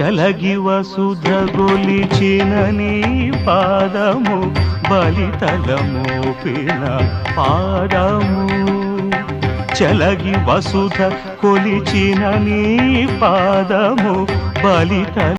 చలగి వసుధ గొలిచిన నీ పాదము బలితలమోపిన పాదము. చలగి వసుధ కొలిచిన నీ పాదము బలితల